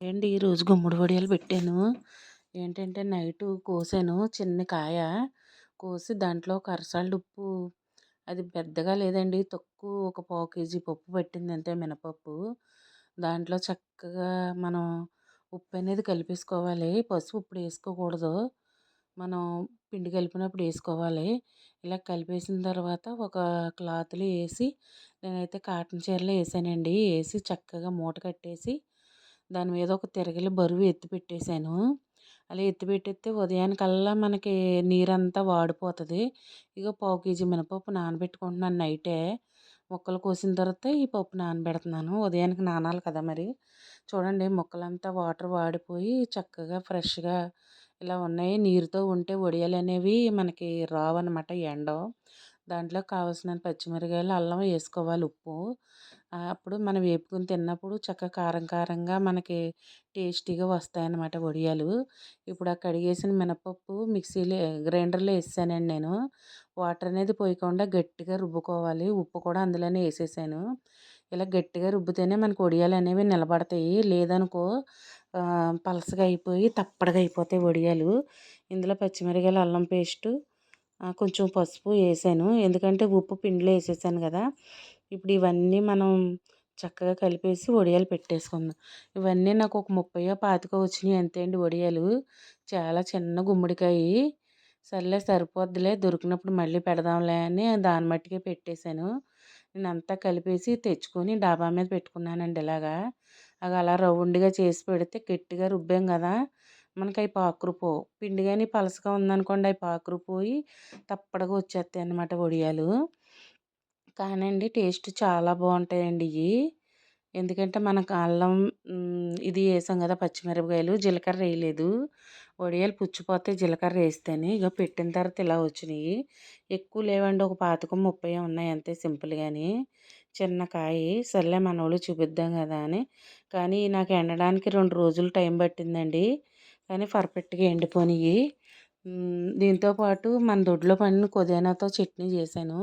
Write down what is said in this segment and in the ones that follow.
ఏంటి ఈరోజు గుమ్మడి వడియాలు పెట్టాను. ఏంటంటే నైట్ కోసాను చిన్న కాయ. కోసి దాంట్లో కరసాల ఉప్పు అది పెద్దగా లేదండి తక్కువ ఒక పావు కేజీ పప్పు పట్టింది అంతే మినపప్పు. దాంట్లో చక్కగా మనం ఉప్పు అనేది కలిపేసుకోవాలి. పసుపు ఇప్పుడు వేసుకోకూడదు. మనం పిండి కలిపినప్పుడు వేసుకోవాలి. ఇలా కలిపేసిన తర్వాత ఒక క్లాత్లో వేసి నేనైతే కాటన్ చీరలో వేసానండి. వేసి చక్కగా మూట కట్టేసి దాని మీద ఒక తిరగలి బరువు ఎత్తి పెట్టేశాను. అలా ఎత్తి పెట్టేస్తే ఉదయానికల్లా మనకి నీరంతా వాడిపోతుంది. ఇక పావు కేజీ మినపప్పు నానబెట్టుకుంటున్నాను నైటే. ముక్కలు కోసిన తర్వాత ఈ పప్పు నానబెడుతున్నాను. ఉదయానికి నానాలి కదా మరి. చూడండి ముక్కలంతా వాటర్ వాడిపోయి చక్కగా ఫ్రెష్గా ఇలా ఉన్నాయి. నీరుతో ఉంటే వడియాలు అనేవి మనకి రావన్నమాట ఎండ. దాంట్లో కావాల్సిన పచ్చిమిరకాయలు అల్లం వేసుకోవాలి ఉప్పు. అప్పుడు మనం వేపుకుని తిన్నప్పుడు చక్కగా కారం కారంగా మనకి టేస్టీగా వస్తాయన్నమాట వడియాలు. ఇప్పుడు ఆ కడిగేసిన మినపప్పు మిక్సీలో గ్రైండర్లో వేసానండి నేను. వాటర్ అనేది పోయకుండా గట్టిగా రుబ్బుకోవాలి. ఉప్పు కూడా అందులోనే వేసేసాను ఇలా గట్టిగా రుబ్బితేనే మనకు వడియాలు అనేవి నిలబడతాయి. లేదనుకో పలసగా అయిపోయి తప్పడగా అయిపోతాయి వడియాలు. ఇందులో పచ్చిమిరకాయలు అల్లం పేస్టు కొంచెం పసుపు వేసాను ఎందుకంటే ఉప్పు పిండిలో వేసేసాను కదా. ఇప్పుడు ఇవన్నీ మనం చక్కగా కలిపేసి వడియాలు పెట్టేసుకుందాం. ఇవన్నీ నాకు ఒక ముప్పై పాతికో వచ్చినాయి అంతే అండి వడియాలు. చాలా చిన్న గుమ్మడికాయ. సర్లే సరిపోద్దిలే దొరికినప్పుడు మళ్ళీ పెడదాంలే అని దాని మట్టికే పెట్టేశాను. నేను అంతా కలిపేసి తెచ్చుకొని డాబా మీద పెట్టుకున్నానండి ఇలాగా. అవి అలా రౌండ్గా చేసి పెడితే గట్టిగా రుబ్బాం కదా. మనకి అవి పాకురు పోవు పిండి కానీ పలసగా ఉందనుకోండి అవి పాకురు పోయి తప్పడగా వచ్చేస్తాయి అన్నమాట వడియాలు. కానండి టేస్ట్ చాలా బాగుంటాయండి ఇవి ఎందుకంటే మనకు అల్లం ఇది వేసాం కదా పచ్చిమిరపకాయలు జీలకర్ర వేయలేదు. వడియాలు పుచ్చిపోతే జీలకర్ర వేస్తేనే ఇక పెట్టిన తర్వాత ఇలా వచ్చినాయి. ఎక్కువ లేవండి ఒక పాతకం ముప్పై ఉన్నాయి అంతే సింపుల్గాని చిన్న కాయ సర్లే మన వాళ్ళు చూపిద్దాం కదా అని. కానీ నాకు ఎండడానికి రెండు రోజులు టైం పట్టిందండి. కానీ పర్ఫెక్ట్గా ఎండిపోయినాయి దీంతో పాటు మన దొడ్లో పండిన కుదేనాతో చట్నీ చేశాను.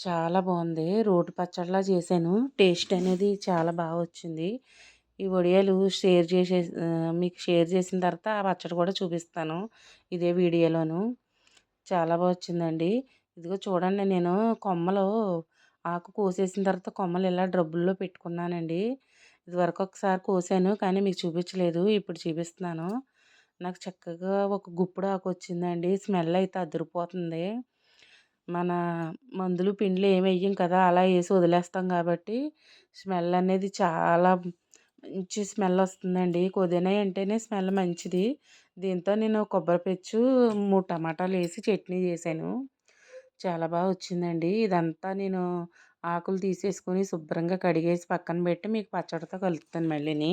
చాలా బాగుంది రోటి పచ్చడిలా చేశాను. టేస్ట్ అనేది చాలా బాగా వచ్చింది. ఈ వడియాలు షేర్ చేసే మీకు షేర్ చేసిన తర్వాత ఆ పచ్చడి కూడా చూపిస్తాను ఇదే వీడియోలోను. చాలా బాగా వచ్చిందండి. ఇదిగో చూడండి నేను కొమ్మలు ఆకు కోసేసిన తర్వాత కొమ్మలు ఇలా డ్రబ్బుల్లో పెట్టుకున్నానండి. ఇదివరకు ఒకసారి కోసాను కానీ మీకు చూపించలేదు. ఇప్పుడు చూపిస్తున్నాను. నాకు చక్కగా ఒక గుప్పుడు ఆకు వచ్చిందండి. స్మెల్ అయితే అదిరిపోతుంది. మన మందులు పిండిలు ఏమి వేయం కదా అలా వేసి వదిలేస్తాం కాబట్టి స్మెల్ అనేది చాలా మంచి స్మెల్ వస్తుందండి. పుదీనా అంటేనే స్మెల్ మంచిది. దీంతో నేను కొబ్బరి పెచ్చు మూడు టమాటాలు వేసి చట్నీ చేశాను. చాలా బాగా వచ్చిందండి. ఇదంతా నేను ఆకులు తీసేసుకొని శుభ్రంగా కడిగేసి పక్కన పెట్టి మీకు పచ్చడితో కలుపుతాను మళ్ళీని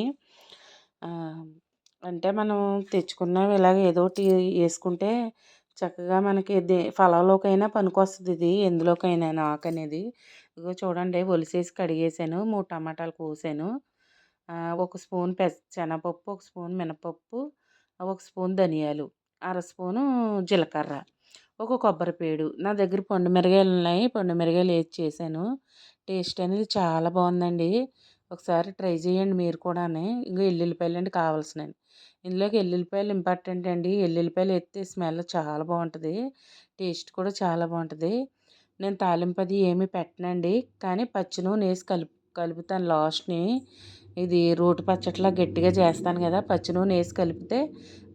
అంటే మనం తెచ్చుకున్నవి ఇలాగ ఏదో ఒకటి వేసుకుంటే చక్కగా మనకి దే ఫలంలోకైనా పనికొస్తుంది ఇది ఎందులోకైనా ఆకు అనేది ఇదిగో చూడండి ఒలిసేసి కడిగేసాను. మూడు టమాటాలు కోసాను. ఒక స్పూన్ పెస శనగపప్పు ఒక స్పూన్ మినపప్పు ఒక స్పూన్ ధనియాలు అర స్పూను జీలకర్ర ఒక కొబ్బరి పేడు. నా దగ్గర పండు మిరగాయలు ఉన్నాయి పండు మిరగాయలు వేసి చేశాను. టేస్ట్ అనేది చాలా బాగుందండి. ఒకసారి ట్రై చేయండి మీరు కూడా ఇంకా ఎల్లుల్లిపాయలు అండి కావాల్సినవి. ఇందులోకి ఎల్లుల్లిపాయలు ఇంపార్టెంట్ అండి. ఎల్లుల్లిపాయలు ఎత్తే స్మెల్ చాలా బాగుంటుంది. టేస్ట్ కూడా చాలా బాగుంటుంది. నేను తాలింపు అది ఏమీ పెట్టనండి. కానీ పచ్చి నూనె వేసి కలుపు కలుపుతాను లాస్ట్ని. ఇది రోటి పచ్చట్లా గట్టిగా చేస్తాను కదా. పచ్చి నూనె వేసి కలిపితే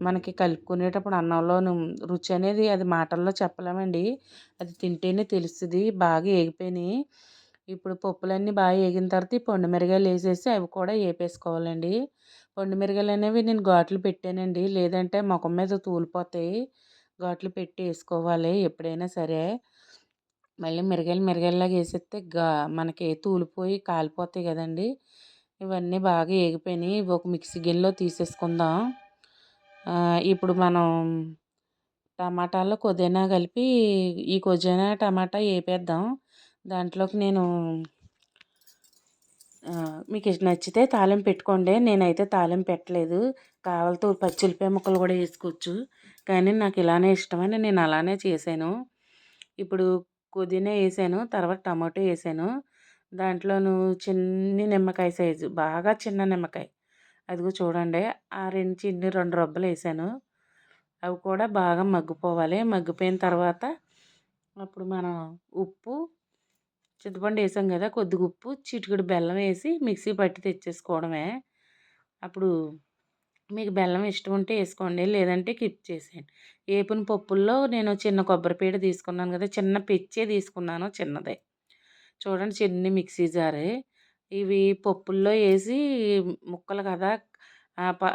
మనకి కలుపుకునేటప్పుడు అన్నంలో రుచి అనేది అది మాటల్లో చెప్పలేమండి. అది తింటేనే తెలుస్తుంది. బాగా ఏగిపోయినాయి. ఇప్పుడు పప్పులన్నీ బాగా వేగిన తర్వాత ఈ పండు మిరగాయలు వేసేసి అవి కూడా వేపేసుకోవాలండి పండు మిరగాయలు అనేవి నేను ఘాట్లు పెట్టానండి. లేదంటే ముఖం మీద తూలిపోతాయి. ఘాట్లు పెట్టి వేసుకోవాలి ఎప్పుడైనా సరే. మళ్ళీ మిరగాయలు మిరగాయలాగా వేసేస్తే గా మనకి తూలిపోయి కాలిపోతాయి కదండి. ఇవన్నీ బాగా వేగిపోయినాయి ఒక మిక్సీ గిన్నెలో తీసేసుకుందాం. ఇప్పుడు మనం టమాటాలో పుదీనా కలిపి ఈ పుదీనా టమాటా వేపేద్దాం దాంట్లోకి నేను మీకు నచ్చితే తాలింపు పెట్టుకోండి. నేనైతే తాలింపు పెట్టలేదు. కావాలతో పచ్చిమిరపకాయ ముక్కలు కూడా వేసుకోవచ్చు. కానీ నాకు ఇలానే ఇష్టమని నేను అలానే చేశాను. ఇప్పుడు పుదీనా వేసాను తర్వాత టమాటో వేసాను. దాంట్లోను చిన్ని నిమ్మకాయ సైజు బాగా చిన్న నిమ్మకాయ. అదిగో చూడండి ఆ రెండు చిన్ని రెండు రొబ్బలు వేసాను. అవి కూడా బాగా మగ్గిపోవాలి. మగ్గిపోయిన తర్వాత అప్పుడు మనం ఉప్పు చింతపండు వేసాం కదా కొద్దిగా ఉప్పు చిటికెడు బెల్లం వేసి మిక్సీ పట్టి తెచ్చేసుకోవడమే. అప్పుడు మీకు బెల్లం ఇష్టం ఉంటే వేసుకోండి లేదంటే కిప్ చేసేయండి. వేపిన పప్పుల్లో నేను చిన్న కొబ్బరిపీట తీసుకున్నాను కదా చిన్న పెచ్చే తీసుకున్నాను చిన్నదే. చూడండి చిన్న మిక్సీ జారే. ఇవి పప్పుల్లో వేసి ముక్కలు కదా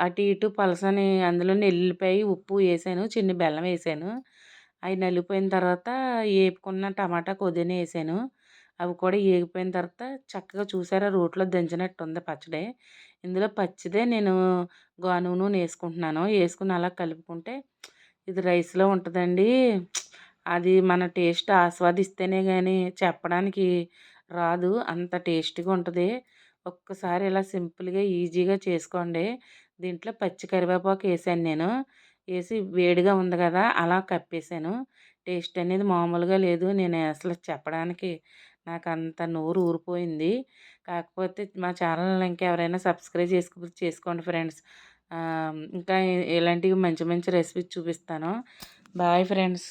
అటు ఇటు పలసని అందులో ఎల్లిపాయ ఉప్పు వేసాను చిన్న బెల్లం వేసాను. అవి నలిపోయిన తర్వాత వేపుకున్న టమాటా కొద్దిగా వేసాను. అవి కూడా వేగిపోయిన తర్వాత చక్కగా చూసారా? రోట్లో దంచినట్టు ఉంది పచ్చడి. ఇందులో పచ్చిదే నేను గాను నూనె వేసుకుంటున్నాను. వేసుకుని అలా కలుపుకుంటే ఇది రైస్లో ఉంటుందండి. అది మన టేస్ట్ ఆస్వాదిస్తేనే కానీ చెప్పడానికి రాదు. అంత టేస్ట్గా ఉంటుంది. ఒక్కసారి ఇలా సింపుల్గా ఈజీగా చేసుకోండి. దీంట్లో పచ్చి కరివేపాకు వేసాను నేను. వేసి వేడిగా ఉంది కదా అలా కప్పేసాను. టేస్ట్ అనేది మామూలుగా లేదు. నేను అసలు చెప్పడానికి నాకు అంత నోరు ఊరిపోయింది. కాకపోతే మా ఛానల్ ఇంకెవరైనా సబ్స్క్రైబ్ చేసుకు చేసుకోండి ఫ్రెండ్స్. ఇంకా ఇలాంటివి మంచి మంచి రెసిపీస్ చూపిస్తాను. Bye friends.